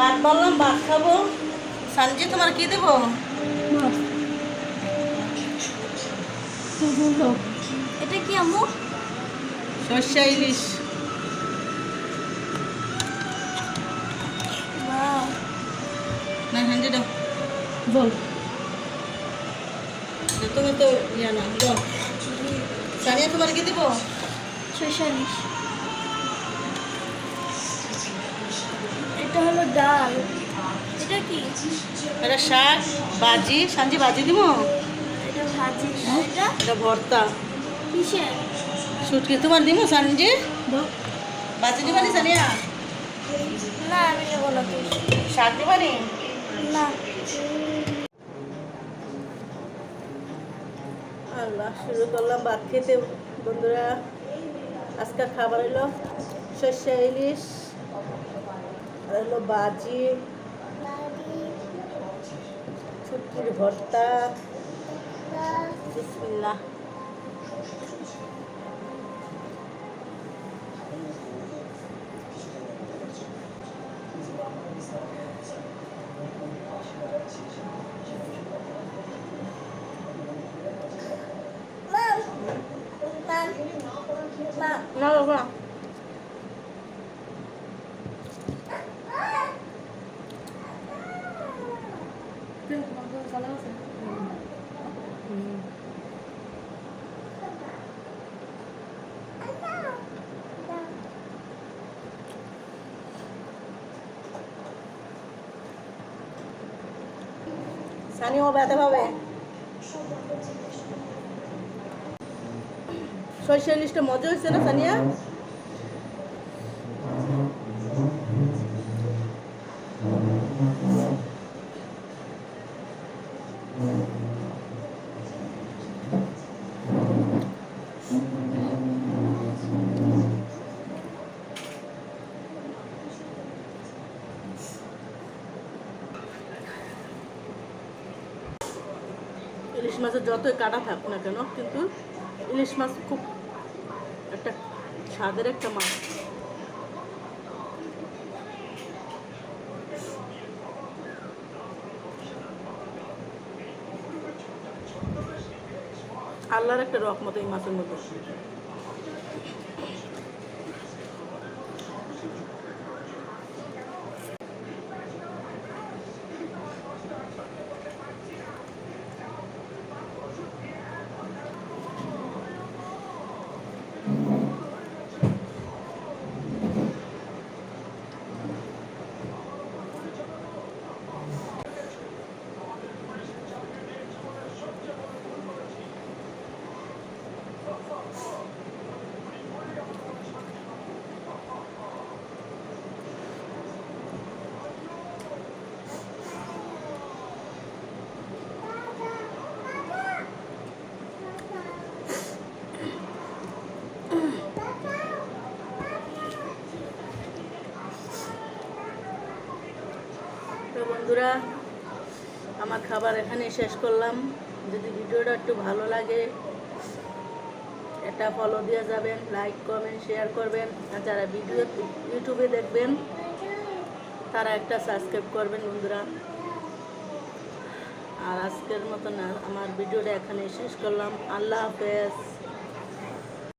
ভাত বললাম ভাত খাব। সানজি তোমার কি দেবো? এটা কি আম্মু? সর্ষা ইলিশ। না দাও। বল। তুমি তো ইয়া না সানিয়া তোমার কি দেবো? শশানিস এটা ডাল। এটা কি? এটা শাক বাজি। সানজি বাজি দিব? এটা ভাজি। এটা? এটা ভর্তা। কিসের? সুটকি। তোমার দিব দাও বাজি দিবানি সানিয়া? না আমি নেব না শাক দিবানি না? আল্লাহ শুরু করলাম ভাত খেতে। বন্ধুরা আজকের খাবার হলো সর্ষে ইলিশ। হলো বাজি ছুটকির ভর্তা বিসমিল্লাহ। না বাবা সানিও ব্যথা পাবে? সর্ষে ইলিশটা মজা হয়েছে না সানিয়া? ইলিশ মাছের যতই কাটা থাক না কেন, কিন্তু ইলিশ মাছ খুব একটা স্বাদের একটা মাছ। আল্লাহর একটা রকমত এই মাছের মধ্যে। বন্ধুরা, আমার খাবার এখানে শেষ করলাম। যদি ভিডিওটা একটু ভালো লাগে এটা ফলো দিয়ে যাবেন লাইক কমেন্ট শেয়ার করবেন। আর যারা ভিডিও ইউটিউবে দেখবেন, তারা একটা সাবস্ক্রাইব করবেন বন্ধুরা। আর আজকের মতন আমার ভিডিওটা এখানে শেষ করলাম। আল্লাহ হাফেজ।